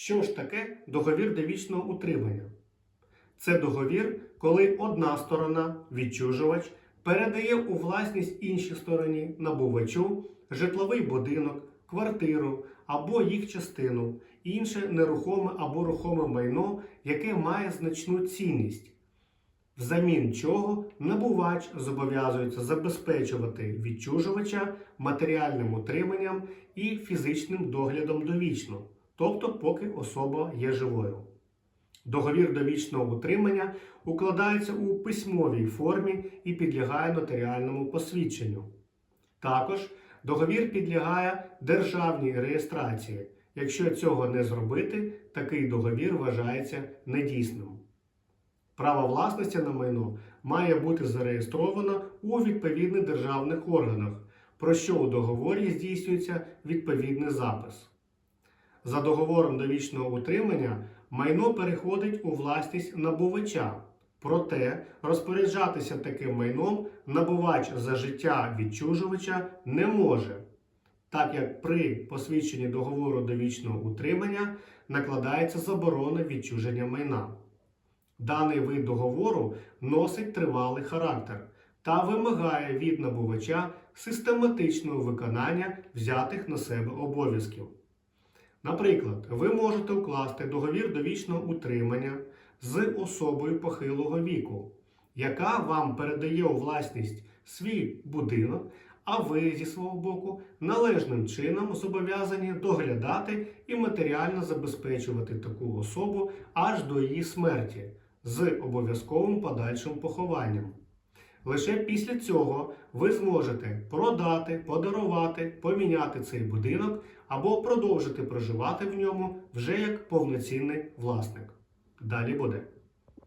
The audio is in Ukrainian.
Що ж таке договір довічного утримання? Це договір, коли одна сторона, відчужувач, передає у власність іншій стороні набувачу житловий будинок, квартиру або їх частину, інше нерухоме або рухоме майно, яке має значну цінність, взамін чого набувач зобов'язується забезпечувати відчужувача матеріальним утриманням і фізичним доглядом довічно, тобто поки особа є живою. Договір довічного утримання укладається у письмовій формі і підлягає нотаріальному посвідченню. Також договір підлягає державній реєстрації. Якщо цього не зробити, такий договір вважається недійсним. Право власності на майно має бути зареєстровано у відповідних державних органах, про що у договорі здійснюється відповідний запис. За договором довічного утримання майно переходить у власність набувача. Проте розпоряджатися таким майном набувач за життя відчужувача не може, так як при посвідченні договору довічного утримання накладається заборона відчуження майна. Даний вид договору носить тривалий характер та вимагає від набувача систематичного виконання взятих на себе обов'язків. Наприклад, ви можете укласти договір довічного утримання з особою похилого віку, яка вам передає у власність свій будинок, а ви зі свого боку належним чином зобов'язані доглядати і матеріально забезпечувати таку особу аж до її смерті з обов'язковим подальшим похованням. Лише після цього ви зможете продати, подарувати, поміняти цей будинок або продовжити проживати в ньому вже як повноцінний власник. Далі буде.